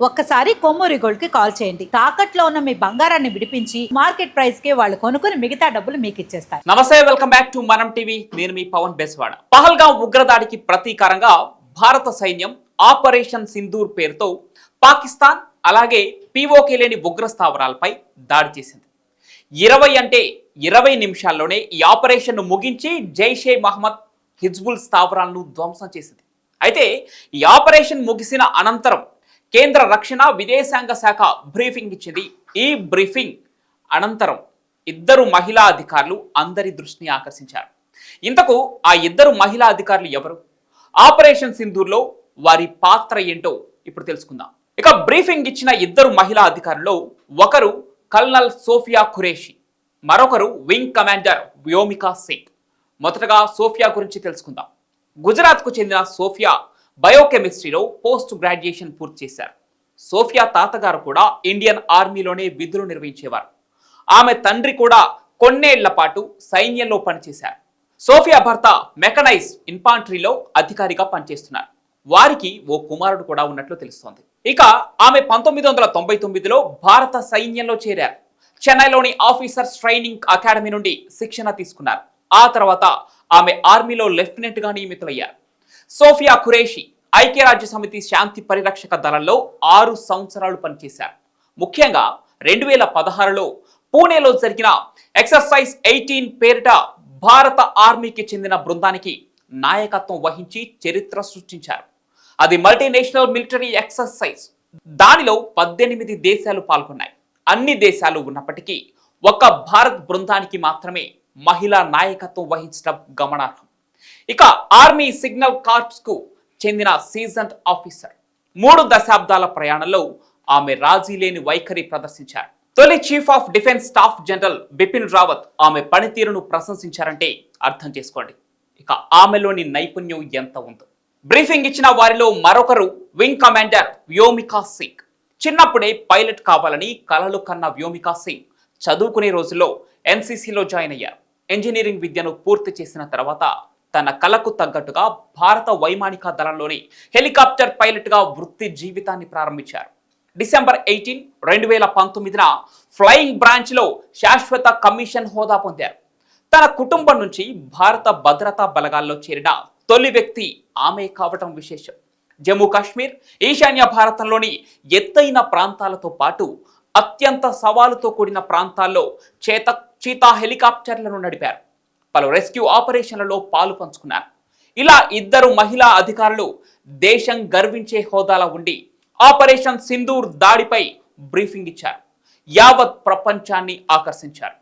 ఒక్కసారి కొమ్మూరి గోల్డ్కి కాల్ చేయండి. తాకట్లో ఉన్న మీ బంగారాన్ని విడిపించి మార్కెట్ ప్రైస్కి వాళ్ళు కొనుక్కుని మిగతా డబ్బులు మీకు ఇచ్చేస్తారు. నమస్తే welcome back to Manam TV. నేను మీ పవన్ బెస్వాడ. పహల్గా ఉగ్రదాడికి ప్రతీకారంగా భారత సైన్యం ఆపరేషన్ సింధూర్ పేరుతో పాకిస్తాన్ అలాగే పీఓకే లేని ఉగ్ర స్థావరాలపై దాడి చేసింది. ఇరవై అంటే ఇరవై నిమిషాల్లోనే ఈ ఆపరేషన్ ముగించి జైషే మహమ్మద్ హిజ్బుల్ స్థావరాలను ధ్వంసం చేసింది. అయితే ఈ ఆపరేషన్ ముగిసిన అనంతరం కేంద్ర రక్షణ విదేశాంగ శాఖ బ్రీఫింగ్ ఇచ్చింది. ఈ బ్రీఫింగ్ అనంతరం ఇద్దరు మహిళా అధికారులు అందరి దృష్టిని ఆకర్షించారు. ఇంతకు ఆ ఇద్దరు మహిళా అధికారులు ఎవరు? ఆపరేషన్ సింధూర్లో వారి పాత్ర ఏంటో ఇప్పుడు తెలుసుకుందాం. ఇక బ్రీఫింగ్ ఇచ్చిన ఇద్దరు మహిళా అధికారుల్లో ఒకరు కల్నల్ సోఫియా ఖురేషి మరొకరు వింగ్ కమాండర్ వ్యోమికా సింగ్. మొదటగా సోఫియా గురించి తెలుసుకుందాం. గుజరాత్కు చెందిన సోఫియా బయోకెమిస్ట్రీలో పోస్ట్ గ్రాడ్యుయేషన్ పూర్తి చేశారు. సోఫియా తాతగారు కూడా ఇండియన్ ఆర్మీలోనే విధులు నిర్వహించేవారు. ఆమె తండ్రి కూడా కొన్నేళ్ళ పాటు సైన్యంలో పనిచేశారు. సోఫియా భర్త మెకనైజ్ ఇన్ఫాంట్రీలో అధికారిగా పనిచేస్తున్నారు. వారికి ఓ కుమారుడు కూడా ఉన్నట్లు తెలుస్తోంది. ఇక ఆమె పంతొమ్మిది వందల తొంభై తొమ్మిదిలో భారత సైన్యంలో చేరారు. చెన్నైలోని ఆఫీసర్స్ ట్రైనింగ్ అకాడమీ నుండి శిక్షణ తీసుకున్నారు. ఆ తర్వాత ఆమె ఆర్మీలో లెఫ్టినెంట్గా నియమితులయ్యారు. సోఫియా ఖురేషి ఐక్యరాజ్య సమితి శాంతి పరిరక్షక దళంలో ఆరు సంవత్సరాలు పనిచేశారు. ముఖ్యంగా రెండు వేల పదహారులో పూణేలో జరిగిన ఎక్సర్సైజ్ ఎయిటీన్ పేరిట భారత ఆర్మీకి చెందిన బృందానికి నాయకత్వం వహించి చరిత్ర సృష్టించారు. అది మల్టీనేషనల్ మిలిటరీ ఎక్సర్సైజ్. దానిలో పద్దెనిమిది దేశాలు పాల్గొన్నాయి. అన్ని దేశాలు ఉన్నప్పటికీ ఒక భారత్ బృందానికి మాత్రమే మహిళా నాయకత్వం వహించడం గమనార్హం. ఇక ఆర్మీ సిగ్నల్ కార్ప్స్కు చెందిన సీజన్ ఆఫీసర్. మూడు దశాబ్దాల ప్రయాణంలో ఆమె రాజీ లేని వైఖరి ప్రదర్శించారు. తొలి chief of defence staff general Bipin Rawat ఆమె పనితీరును ప్రశంసించారంటే అర్థం చేసుకోండి. ఇక ఆమెలోని నైపుణ్యం ఎంత ఉందో. బ్రీఫింగ్ ఇచ్చిన వారిలో మరొకరు వింగ్ కమాండర్ వ్యోమికా సింగ్. చిన్నప్పుడే పైలట్ కావాలని కలలు కన్న వ్యోమికా సింగ్ చదువుకునే రోజుల్లో ఎన్సీసీలో జాయిన్ అయ్యారు. ఇంజనీరింగ్ విద్యను పూర్తి చేసిన తర్వాత తన కళకు తగ్గట్టుగా భారత వైమానిక దళంలోని హెలికాప్టర్ పైలట్గా వృత్తి జీవితాన్ని ప్రారంభించారు. డిసెంబర్ ఎయిటీన్ రెండు వేల పంతొమ్మిదిన ఫ్లయింగ్ బ్రాంచ్లో శాశ్వత కమిషన్ హోదా పొందారు. తన కుటుంబం నుంచి భారత భద్రతా బలగాల్లో చేరిన తొలి వ్యక్తి ఆమె కావటం విశేషం. జమ్మూ కాశ్మీర్ ఈశాన్య భారతంలోని ఎత్తైన ప్రాంతాలతో పాటు అత్యంత సవాలుతో కూడిన ప్రాంతాల్లో చేత చీతా హెలికాప్టర్లను నడిపారు. పలు రెస్క్యూ ఆపరేషన్లలో పాలు పంచుకున్నారు. ఇలా ఇద్దరు మహిళా అధికారులు దేశం గర్వించే హోదాలో ఉండి ఆపరేషన్ సింధూర్ దాడిపై బ్రీఫింగ్ ఇచ్చారు. యావత్ ప్రపంచాన్ని ఆకర్షించారు.